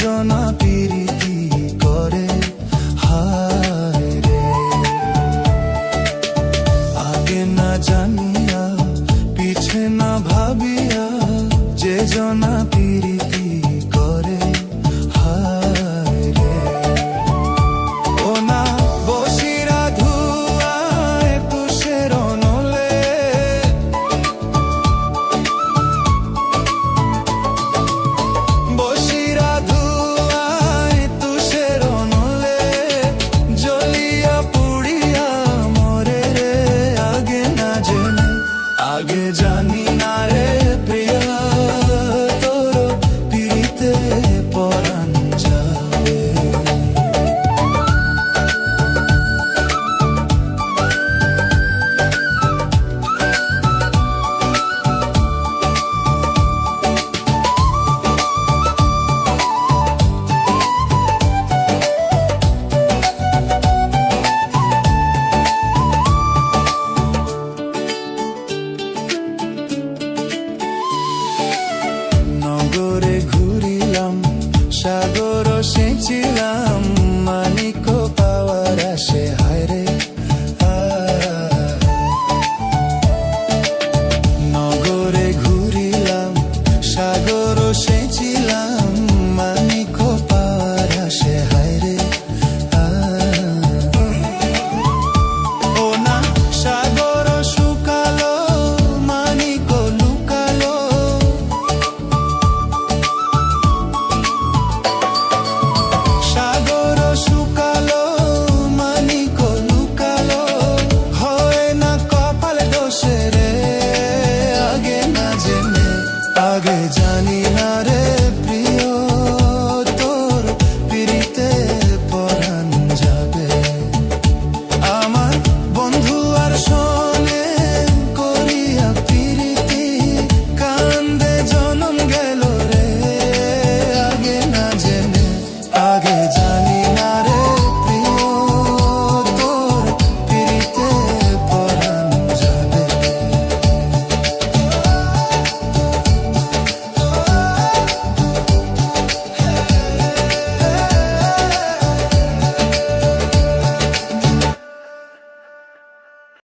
যন্ত্রণা পিরিতি করে। রে। আগে না জানিয়া পিছে না ভাবিয়া যে জনা আগে জানি না রে